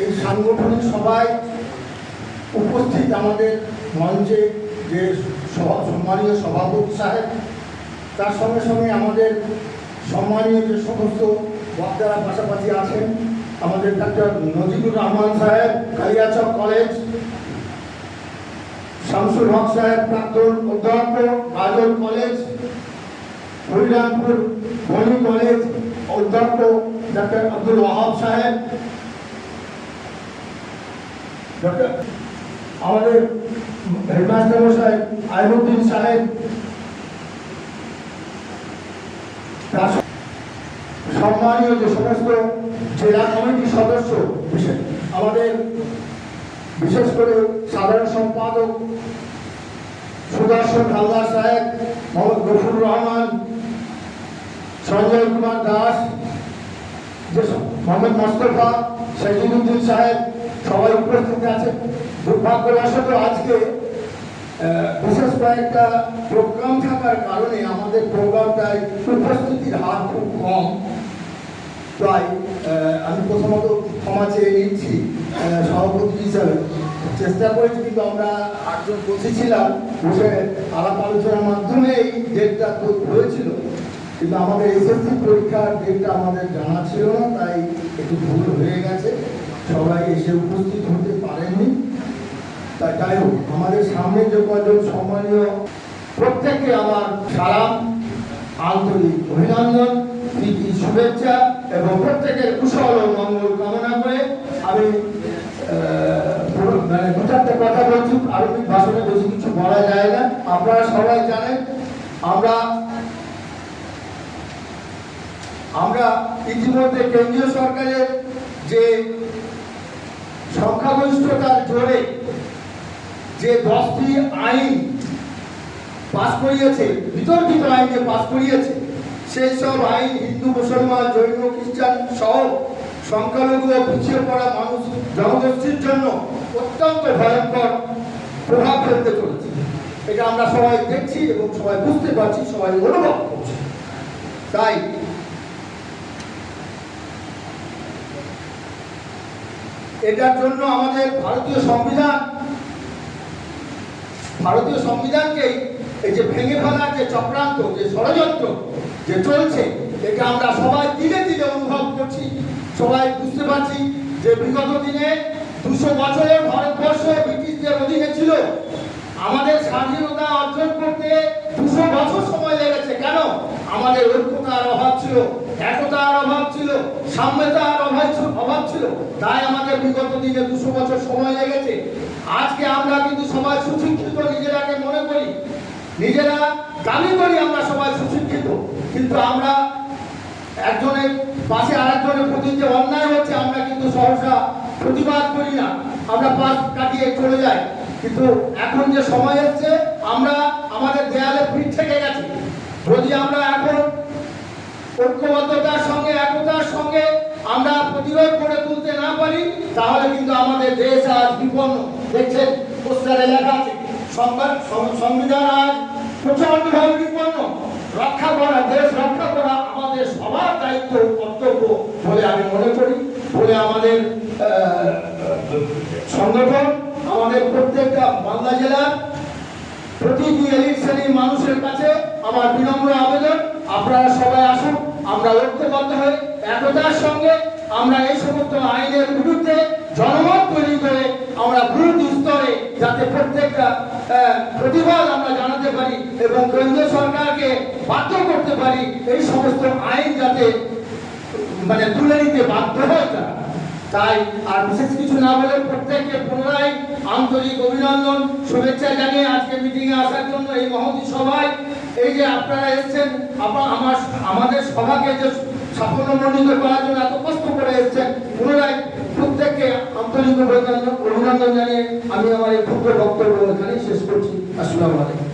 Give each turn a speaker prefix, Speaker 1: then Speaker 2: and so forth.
Speaker 1: এই সাংগঠনিক সভায় উপস্থিত আমাদের মঞ্চে যে সম্মানীয় সভাপতি সাহেব, তার সঙ্গে সঙ্গে আমাদের সম্মানীয় যে সমস্ত বক্তারা পাশাপাশি আছেন, আমাদের ডাক্তার নজিবুর রহমান সাহেব, কালিয়াচক কলেজ শামসুল হক সাহেব, প্রাক্তন অধ্যক্ষ গাজল কলেজ, হরিরামপুর বনি কলেজ অধ্যক্ষ ডাক্তার আব্দুল ওয়াহাব সাহেব আমাদের হেডমাস্টার মশাই আইবুদ্দিন সাহেব সম্মানীয় যে সমস্ত জেলা কমিটির সদস্য আমাদের বিশেষ করে সাধারণ সম্পাদক সুদর্শন হালদার সাহেব, মোহাম্মদ গফুর রহমান, সঞ্জয় কুমার দাস যে মোহাম্মদ মোস্তফা শহীদুদ্দিন সাহেব সবাই উপস্থিত আছেন। দুর্ভাগ্যবশত আজকে বিশেষ কয়েকটা প্রোগ্রাম থাকার কারণে আমাদের প্রোগ্রামটায় উপস্থিতির হার খুব কম। তাই আমি প্রথমত ক্ষমা চেয়ে নিচ্ছি সভাপতি হিসাবে। চেষ্টা করেছি, কিন্তু আমরা আটজন বসেছিলাম। বসে আলাপ আলোচনার মাধ্যমে এই ডেটটা হয়েছিল। কিন্তু আমাদের এসএসসি পরীক্ষার ডেটটা আমাদের জানা ছিল না, তাই একটু ভুল হয়ে গেছে। সবাই এসে উপস্থিত হতে পারেননি। তা যাই হোক, আমাদের সামনে যে কজন সম্মানীয়, প্রত্যেককে আমার সালাম, আন্তরিক অভিনন্দন, প্রীতি, শুভেচ্ছা, এবং প্রত্যেকের কুশল ও মঙ্গল কামনা করে আমি মানে দু চারটে কথা বলছি আরবিক ভাষণে বেশি কিছু বলা যায় না। আপনারা সবাই জানেন, আমরা আমরা ইতিমধ্যে কেন্দ্রীয় সরকারের যে সংখ্যাগরিষ্ঠতার জোরে যে দশটি আইন পাশ করিয়েছে, বিতর্কিত আইন যে পাশ করিয়েছে, সেই সব আইন হিন্দু, মুসলমান, জৈন, খ্রিস্টান সহ সংখ্যালঘু ও পিছিয়ে পড়া মানুষ জনগোষ্ঠীর জন্য অত্যন্ত ভয়ঙ্কর প্রভাব ফেলতে চলেছে। এটা আমরা সবাই দেখছি এবং সবাই বুঝতে পারছি, সবাই অনুভব করছি। তাই এটার জন্য আমাদের ভারতীয় সংবিধান, ভারতীয় সংবিধানকেই এই যে ভেঙে ফেলার যে চক্রান্ত, যে ষড়যন্ত্র যে চলছে, এটা আমরা সবাই দিনে দিনে অনুভব করছি। সবাই বুঝতে পারছি যে বিগত দিনে দুশো বছরের ভারতবর্ষ ব্রিটিশদের অধীনে ছিল। আমাদের স্বাধীনতা অর্জন করতে দুশো বছর সময় লেগেছে। কেন? আমাদের ঐক্যতার অভাব ছিল, একতার অভাব ছিল অভাব ছিল- অভাব ছিল। তাই আমাদের বিগত দিনে দুশো বছর সময় লেগেছে। আজকে আমরা কিন্তু সবাই সুশিক্ষিত, নিজেরাকে মনে করি। নিজেরা দাবি করি আমরা সবাই সুশিক্ষিত। কিন্তু আমরা একজনের পাশে আরেকজনের প্রতি যে অন্যায় হচ্ছে, আমরা কিন্তু সহসা প্রতিবাদ করি না। আমরা পাশ কাটিয়ে চলে যাই। কিন্তু এখন যে সময় এসছে, আমরা আমাদের দেয়ালে পিঠ থেকে গেছে। যদি আমরা এখন ঐক্যবদ্ধতার সঙ্গে সঙ্গে আমরা প্রতিরোধ করে তুলতে না পারি, তাহলে কিন্তু আমাদের দেশ আজ বিপন্ন। দেখছেন পোস্টারে লেখা আছে। সংবিধান আজ প্রচন্ডভাবে বিপন্ন। রক্ষা করা, দেশ রক্ষা করা আমাদের সবার দায়িত্ব, কর্তব্য বলে আমি মনে করি, বলে আমাদের সংগঠন, আমাদের প্রত্যেকটা মালদা জেলার প্রতিটি এলিট শ্রেণির মানুষের কাছে আমার বিনম্র আবেদন। আপনারা সবাই আসুন, আমরা ঐক্যবদ্ধ হয়ে একতার সঙ্গে আমরা এই সমস্ত আইনের বিরুদ্ধে জনমত তৈরি করে আমরা বুথ স্তরে যাতে প্রত্যেকটা প্রতিবাদ আমরা জানাতে পারি এবং কেন্দ্রীয় সরকারকে বাধ্য করতে পারি, এই সমস্ত আইন যাতে মানে তুলে নিতে বাধ্য হয় তারা। তাই আর বিশেষ কিছু না বলে প্রত্যেককে পুনরায় আন্তরিক অভিনন্দন, শুভেচ্ছা জানিয়ে আজকে মিটিংয়ে আসার জন্য এই মহতী সভায় এই যে আপনারা এসেছেন আমার আমাদের সভাকে যে সাফল্যমণ্ডিত করার জন্য এত কষ্ট করে এসেছেন, পুনরায় প্রত্যেককে আন্তরিক অভিনন্দন জানিয়ে আমি আমার এই ক্ষুদ্র বক্তব্য এখানেই শেষ করছি। আসসালামু আলাইকুম।